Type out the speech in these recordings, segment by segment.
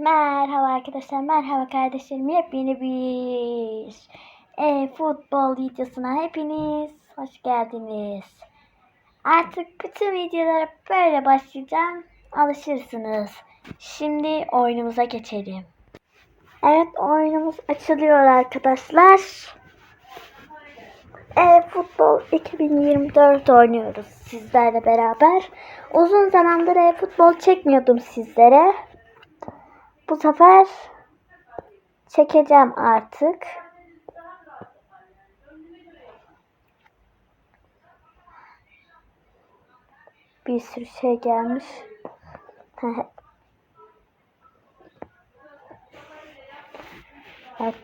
Merhaba arkadaşlar, merhaba kardeşlerim. Yepyeni bir e, futbol videosuna hepiniz hoş geldiniz. Artık bütün videolara böyle başlayacağım. Alışırsınız. Şimdi oyunumuza geçelim. Evet oyunumuz açılıyor arkadaşlar. E, futbol 2024 oynuyoruz sizlerle beraber. Uzun zamandır e, futbol çekmiyordum sizlere. Bu sefer çekeceğim artık. Bir sürü şey gelmiş. evet.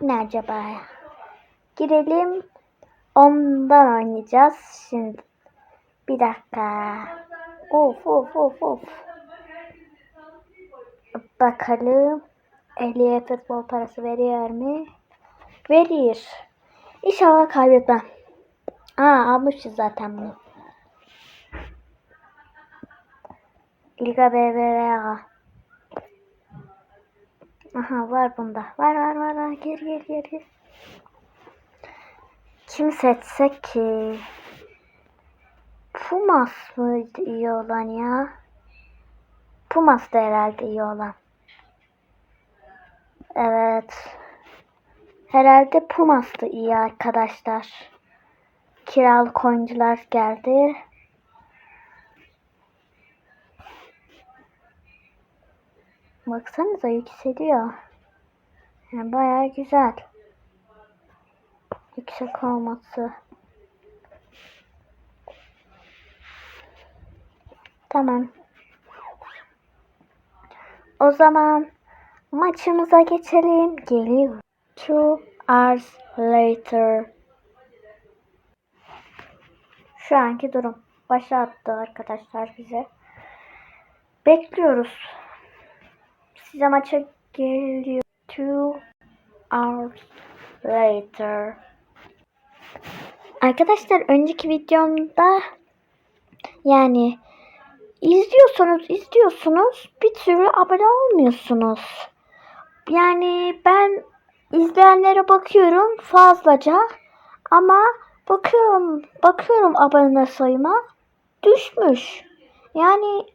Ne acaba? Girelim. Ondan oynayacağız şimdi. Bir dakika. Of of of of. Bakalım. Ehliye futbol parası veriyor mu? Verir. İnşallah kaybetmem. Aa almışız zaten bunu. Liga BBVA. Aha var bunda. Var var var var. Gel gel gel gel. Kim seçsek ki? Pumas mıydı iyi olan ya? Pumas da herhalde iyi olan. Evet. Herhalde Pumas da iyi arkadaşlar. Kiralık oyuncular geldi. Baksanıza yükseliyor. Yani bayağı güzel. Yüksek olması. Tamam. O zaman maçımıza geçelim. Geliyor. Two hours later. Şu anki durum. Başa attı arkadaşlar bize. Bekliyoruz. Size maça geliyor. Two hours later. Arkadaşlar önceki videomda yani izliyorsunuz izliyorsunuz bir türlü abone olmuyorsunuz. Yani ben izleyenlere bakıyorum fazlaca ama bakıyorum bakıyorum abone sayıma düşmüş. Yani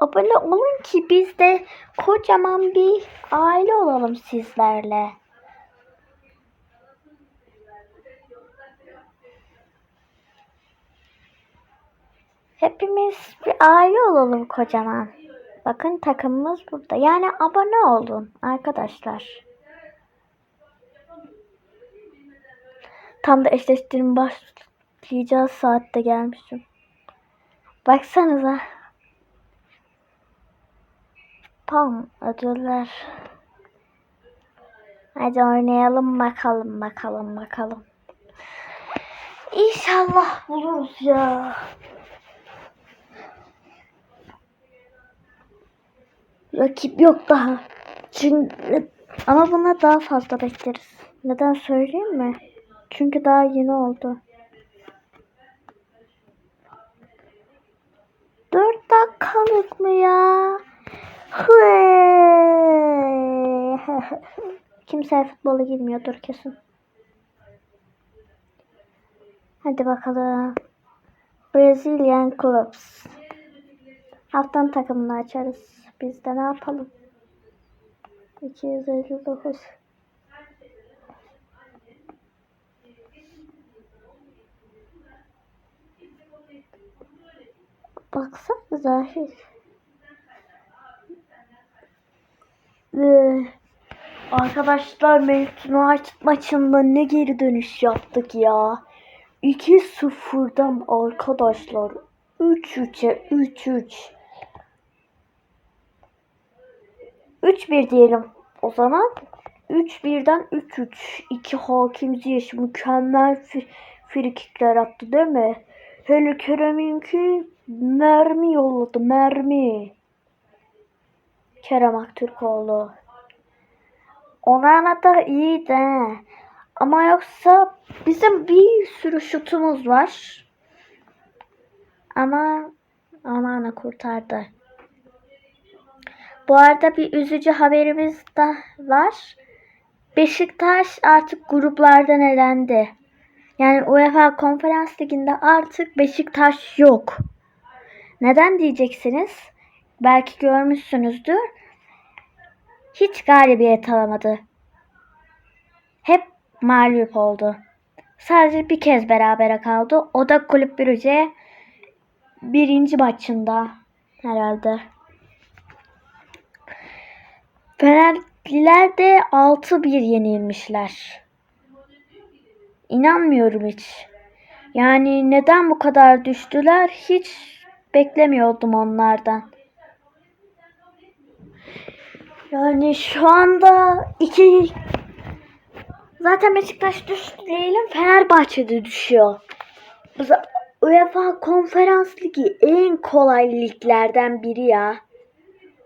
abone olun ki biz de kocaman bir aile olalım sizlerle. Hepimiz bir aile olalım kocaman. Bakın takımımız burada. Yani abone olun arkadaşlar. Tam da eşleştirme başlayacağız saatte gelmişim. Baksanıza. Pam ödüller. Hadi oynayalım bakalım bakalım bakalım. İnşallah buluruz ya. Rakip yok daha. Çünkü ama buna daha fazla bekleriz. Neden söyleyeyim mi? Çünkü daha yeni oldu. Dört dakikalık mı ya? Kimse futbola girmiyordur kesin. Hadi bakalım. Brazilian Clubs. Haftanın takımını açarız. Biz de ne yapalım? 259 Baksanıza hiç. Ee, arkadaşlar United maçında ne geri dönüş yaptık ya. 2-0'dan arkadaşlar 3-3'e 3-3. 3-1 diyelim o zaman. 3-1'den 3-3. 2 Hakim Ziyech mükemmel frikikler attı değil mi? Hele Kerem'inki mermi yolladı mermi. Kerem Aktürkoğlu. Onana da iyiydi. Ama yoksa bizim bir sürü şutumuz var. Ama Onana kurtardı. Bu arada bir üzücü haberimiz de var. Beşiktaş artık gruplardan elendi. Yani UEFA Konferans Ligi'nde artık Beşiktaş yok. Neden diyeceksiniz? Belki görmüşsünüzdür. Hiç galibiyet alamadı. Hep mağlup oldu. Sadece bir kez berabere kaldı. O da Kulüp Brugge birinci maçında herhalde. Fenerliler de 6-1 yenilmişler. İnanmıyorum hiç. Yani neden bu kadar düştüler hiç beklemiyordum onlardan. Yani şu anda iki zaten Beşiktaş düştü diyelim Fenerbahçe'de düşüyor. UEFA Konferans Ligi en kolay liglerden biri ya.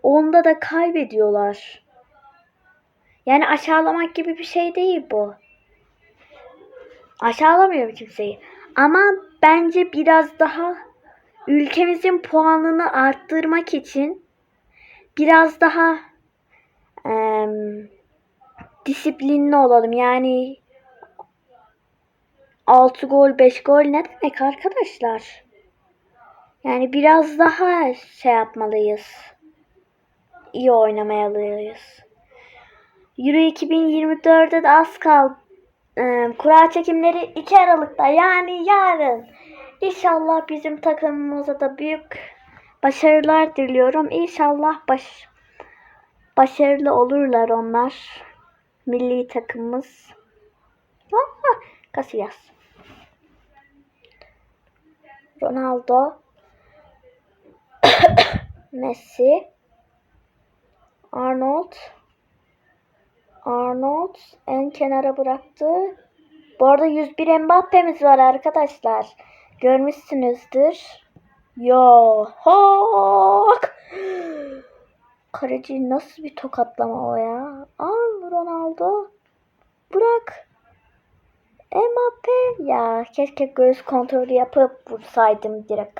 Onda da kaybediyorlar. Yani aşağılamak gibi bir şey değil bu. Aşağılamıyorum kimseyi. Ama bence biraz daha ülkemizin puanını arttırmak için biraz daha em, disiplinli olalım. Yani 6 gol 5 gol ne demek arkadaşlar? Yani biraz daha şey yapmalıyız. İyi oynamalıyız. Euro 2024'de de az kaldı. Ee, kura çekimleri 2 Aralık'ta yani yarın. İnşallah bizim takımımıza da büyük başarılar diliyorum. İnşallah baş başarılı olurlar onlar. Milli takımımız. Ah, Casillas. Ronaldo. Messi. Arnold. Arnold en kenara bıraktı. Bu arada 101 Mbappe'miz var arkadaşlar. Görmüşsünüzdür. Yo hak. Kaleci nasıl bir tokatlama o ya? Al Ronaldo. Bırak. Mbappe. Ya keşke göğüs kontrolü yapıp vursaydım direkt.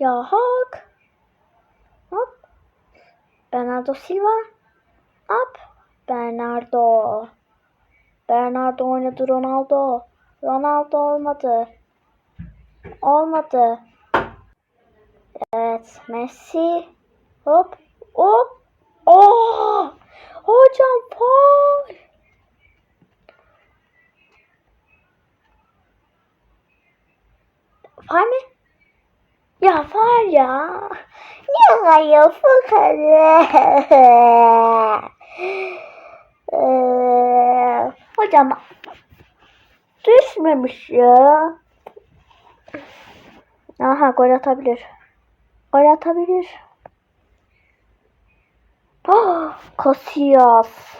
Ya hak. Bernardo Silva. Up. Bernardo. Bernardo oynadı Ronaldo. Ronaldo olmadı. Olmadı. Evet. Messi. Hop. Hop. Oh! Hocam faul. Faul mi? Ya faul ya. Ne hayır Ee, hocam düşmemiş ya. Aha gol atabilir. Gol atabilir. Oh, Casillas.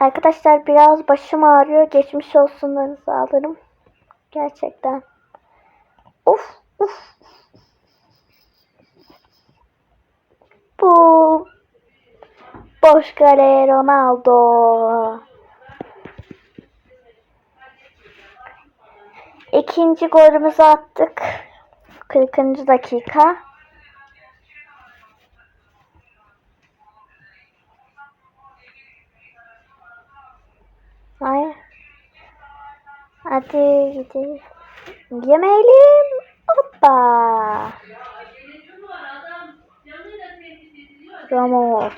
Arkadaşlar biraz başım ağrıyor. Geçmiş olsunlarınızı alırım. Gerçekten. Uf uf. Bu boş kale Ronaldo. İkinci golümüzü attık. 40. dakika. Hayır. Hadi gidelim. Yemeyelim. Hoppa. Ramos.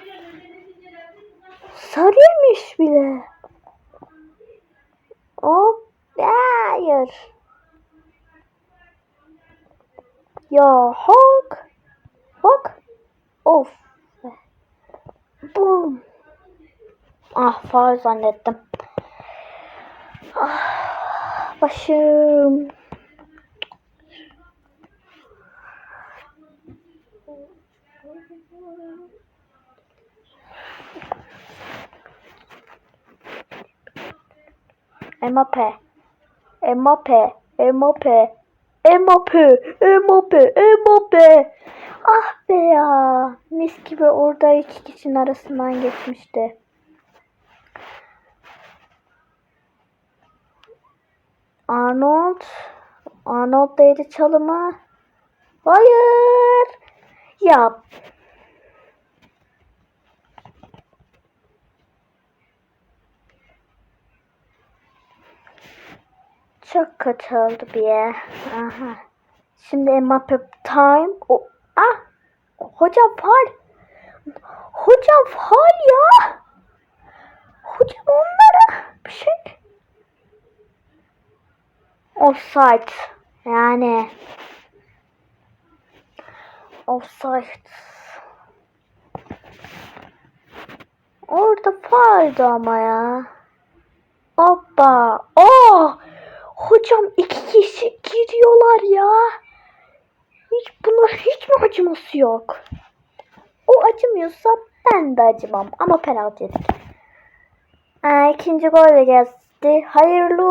Sarıymış bile. Hop. Hayır. Ya hok. Hok. Of. Boom. Ah faul zannettim. Ah, başım. Mbappe. Mbappe. Mbappe. Mbappe. Mbappe. Mbappe. Ah be ya. Mis gibi orada iki kişinin arasından geçmişti. Arnold. Arnold değdi çalımı. Hayır. Ya. Çok kötü oldu bir yer. Aha. Şimdi Mbappe time. O, ah. Hocam faal. Hocam faal ya. Hocam onlara bir şey. Offside. Yani. Offside. Orada faaldi ama ya. Hoppa. Oh! Hocam iki kişi giriyorlar ya. Hiç bunlar hiç mi acıması yok? O acımıyorsa ben de acımam. Ama penaltı yedik. Aa, ikinci gol de geldi. Hayırlı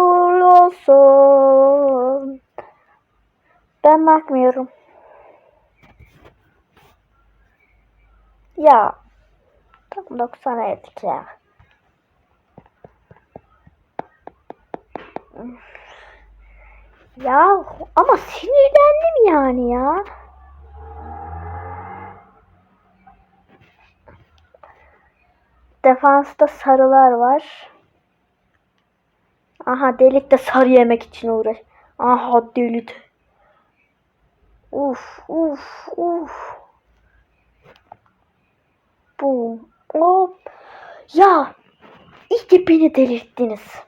olsun. Ben bakmıyorum. Ya. Tam 90 yedik ya. Ya ama sinirlendim yani ya. Defansta sarılar var. Aha delik de sarı yemek için uğraş. Aha delik. Uf uf uf. Bum. Hop. Ya işte beni delirttiniz.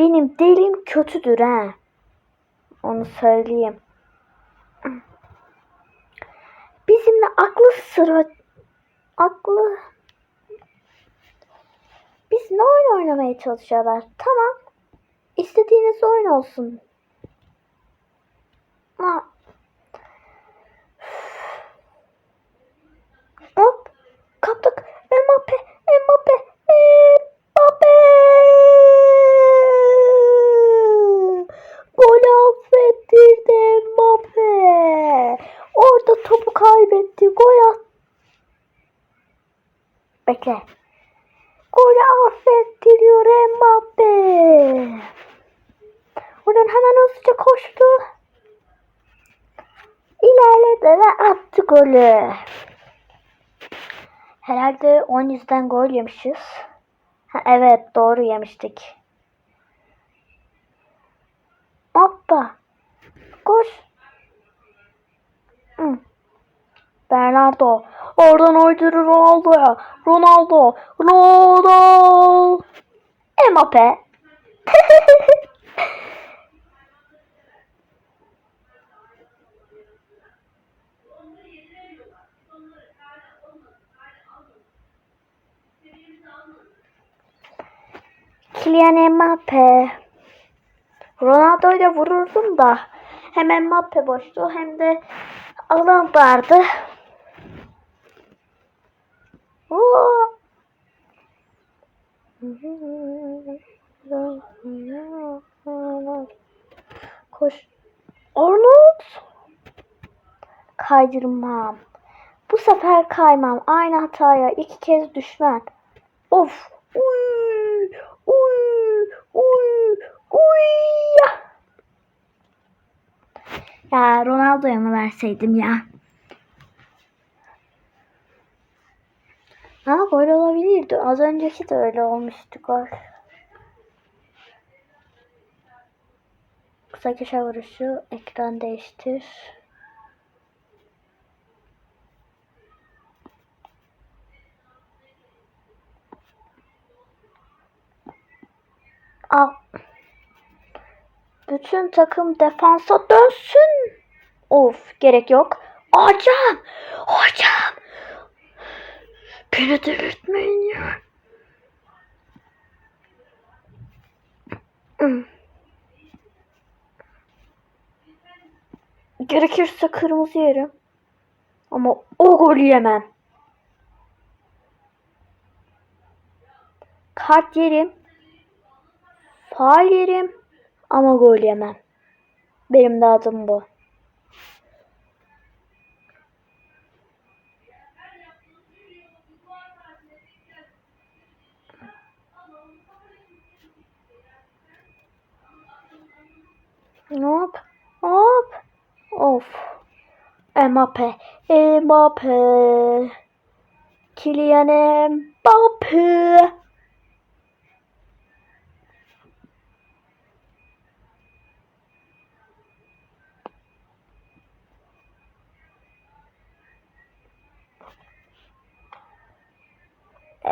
Benim delim kötüdür ha. Onu söyleyeyim. Bizimle aklı sıra aklı biz ne oyun oynamaya çalışıyorlar? Tamam. İstediğiniz oyun olsun. Ha. Hop. Kaptık. Mbappe. Mbappe. Golü affettirdi Mbappe. Orada topu kaybetti. Gol at. Bekle. Golü affettiriyor Mbappe. Oradan hemen hızlıca koştu. İlerledi ve attı golü. Herhalde 10 yüzden gol yemişiz. Ha, evet doğru yemiştik. Hoppa. Koş. Hı. Bernardo. Oradan oydurur Ronaldo'ya. Ronaldo. Ronaldo. Mbappe. Kylian Mbappe. Ronaldo'yla vururdum da hem Mbappe boştu hem de alan vardı. Oo. Koş. Arnold. Kaydırmam. Bu sefer kaymam. Aynı hataya iki kez düşmem. Of. Uy. Uy. Uy. Uy. Ya Ronaldo'ya mı verseydim ya? Ama gol olabilirdi. Az önceki de öyle olmuştu gol. Kısa köşe vuruşu. Ekran değiştir. Al. Bütün takım defansa dönsün. Of gerek yok. Hocam! Hocam! Beni delirtmeyin ya. Hmm. Gerekirse kırmızı yerim. Ama o golü yemem. Kart yerim. Faal yerim. Ama gol yemem. Benim de adım bu. Hop. Hop. Of. Mbappe. Mbappe. Kylian Mbappe.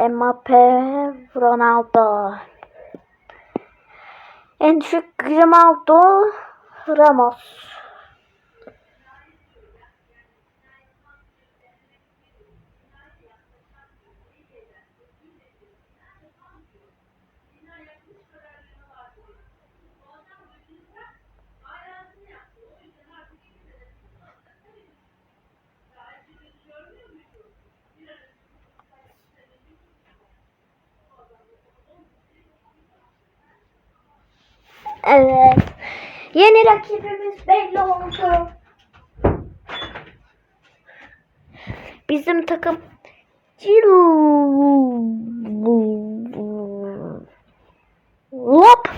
Mbappe, Ronaldo. En düşük Grimaldo, Ramos. Evet. Yeni rakibimiz belli oldu. Bizim takım Hop.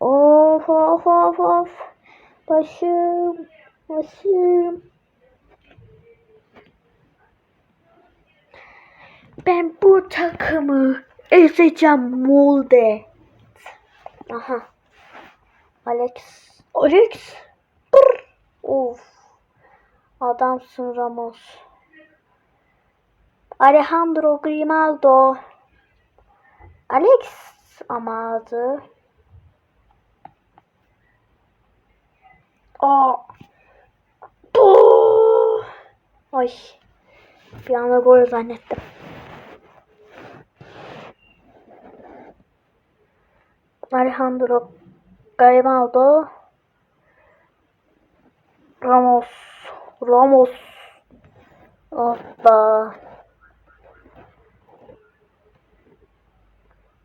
Of of of of. Başım. Başım. Ben bu takımı ezeceğim Molde. Aha. Alex. Alex. Brr. Of. Adamsın Ramos. Alejandro Grimaldo. Alex ama adı. Aa. Bu. Ay. Bir anda gol zannettim. Alejandro Grimaldo Ramos Ramos Hoppa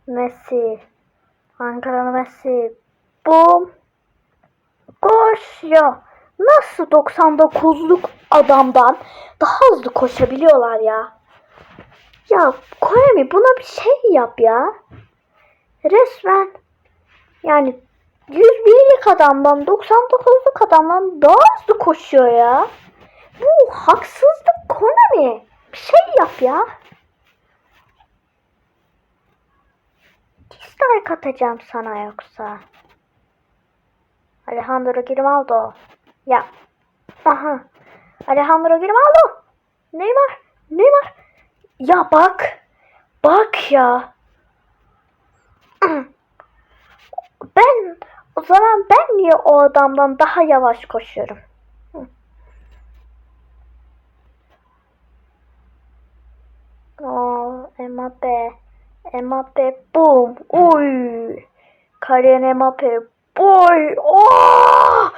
Messi Ankara'nın Messi. Bum Koş ya Nasıl 99'luk adamdan daha hızlı koşabiliyorlar ya? Ya Koyami buna bir şey yap ya. Resmen yani 101'lik adamdan 99'luk adamdan daha hızlı koşuyor ya. Bu haksızlık Konami. Bir şey yap ya. Dislike atacağım sana yoksa. Alejandro Grimaldo. Ya. Aha. Alejandro Grimaldo. Neymar. Neymar. Ya bak. Bak ya. Ben o zaman ben niye o adamdan daha yavaş koşuyorum? Hı. Aa, Mbappe. Mbappe boom. Oy. Kariyen Mbappe. Boy. Oh!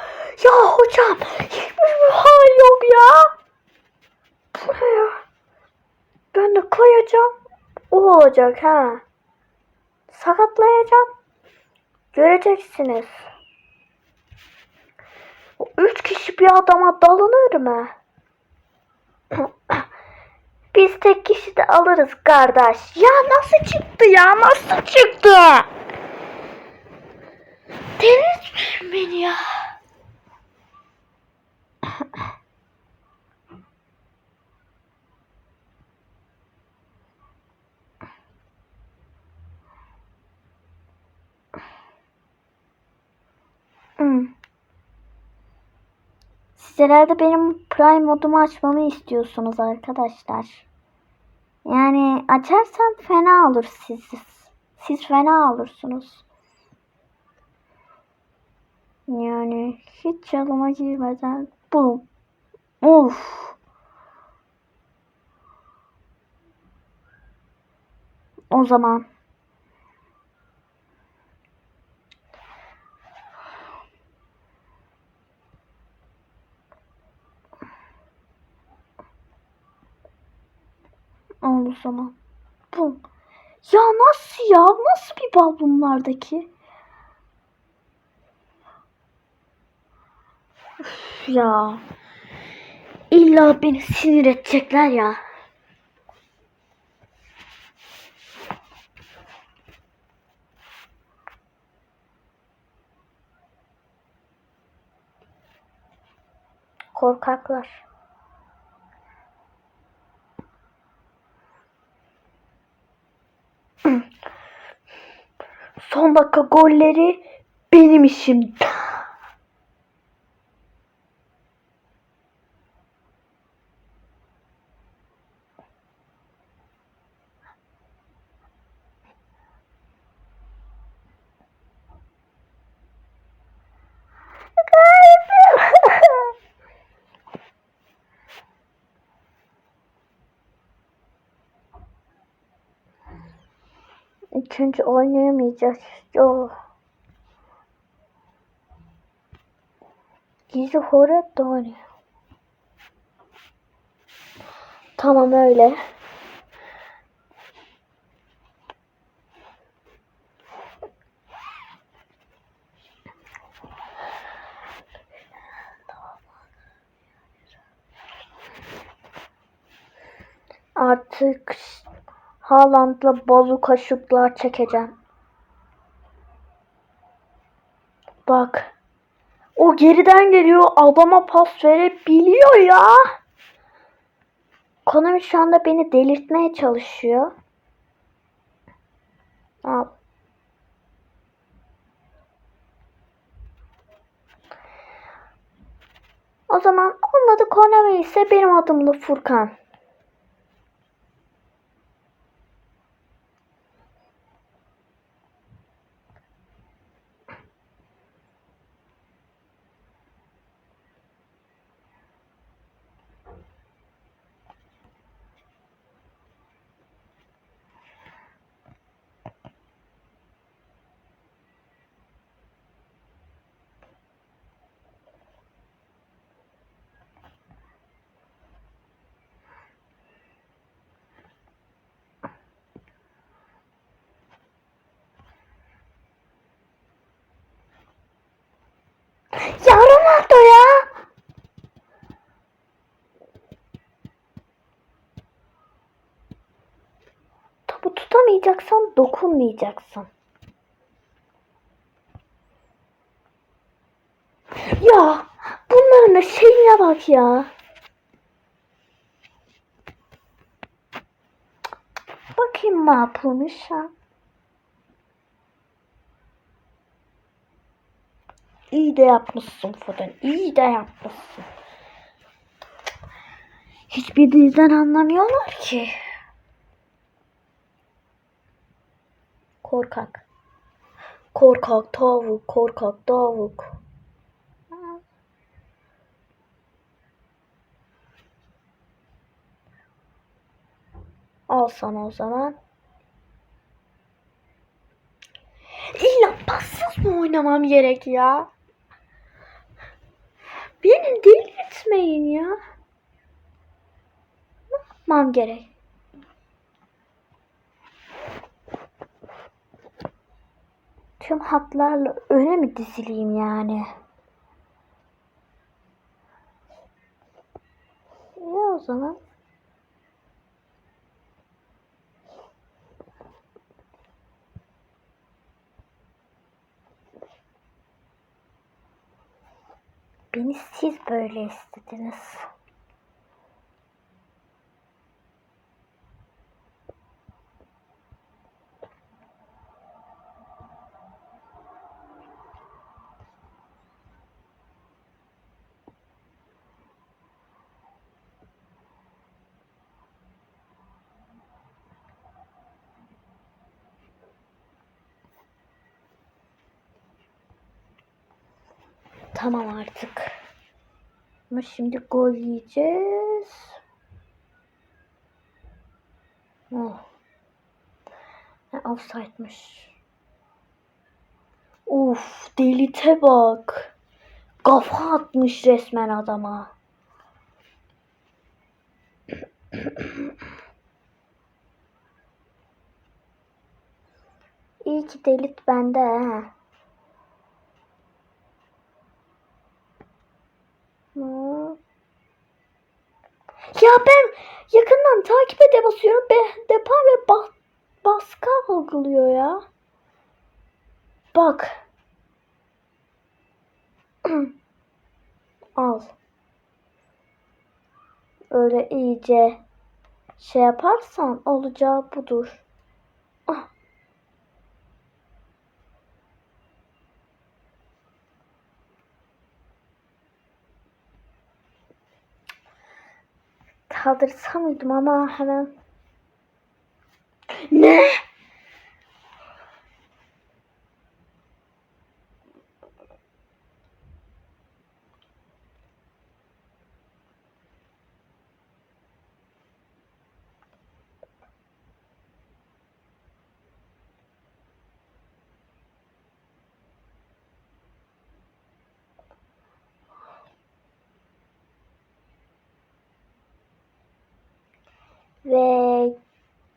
Ya hocam hiçbir hal yok ya. Bu ne ya? Ben de koyacağım. O olacak ha. Sakatlayacağım. Göreceksiniz. O üç kişi bir adama dalınır mı? Biz tek kişi de alırız kardeş. Ya nasıl çıktı ya? Nasıl çıktı? Delirtmeyin beni ya. Hmm. Siz herhalde benim Prime modumu açmamı istiyorsunuz arkadaşlar. Yani açarsam fena olur siz. Siz fena olursunuz. Yani hiç yalıma girmeden bu. Uf. O zaman o zaman. Bum. Ya nasıl ya? Nasıl bir bal bunlardaki? Üf ya. İlla beni sinir edecekler ya. Korkaklar. Son dakika golleri benim işim. İkinci oynayamayacağız. Yo. Gizli horet de oynuyor. Tamam öyle. Artık Haaland'la bazuka şutlar çekeceğim. Bak. O geriden geliyor. Adama pas verebiliyor ya. Konami şu anda beni delirtmeye çalışıyor. Al. O zaman onun adı Konami ise benim adım da Furkan. Ya Ronaldo ya. Topu tutamayacaksan dokunmayacaksın. Ya bunların da şeyine bak ya. Bakayım ne yapılmış ha. İyi de yapmışsın Foden. İyi de yapmışsın. Hiçbir dilden anlamıyorlar ki. Korkak. Korkak tavuk, korkak tavuk. Al sana o zaman. İlla bassız mı oynamam gerek ya? Beni delirtmeyin ya. Ne yapmam gerek? Tüm hatlarla öne mi dizileyim yani? İyi o zaman. Beni siz böyle istediniz. Tamam artık. Ama şimdi gol yiyeceğiz. Oh. Ha, offside'mış. Uf, delite bak. Kafa atmış resmen adama. İyi ki delit bende ha. Ya ben yakından takip ede basıyorum. Be, depa ve ba, baskı algılıyor ya. Bak. Al. öyle iyice şey yaparsan olacağı budur. حاضر تسخن ماما حنان نه!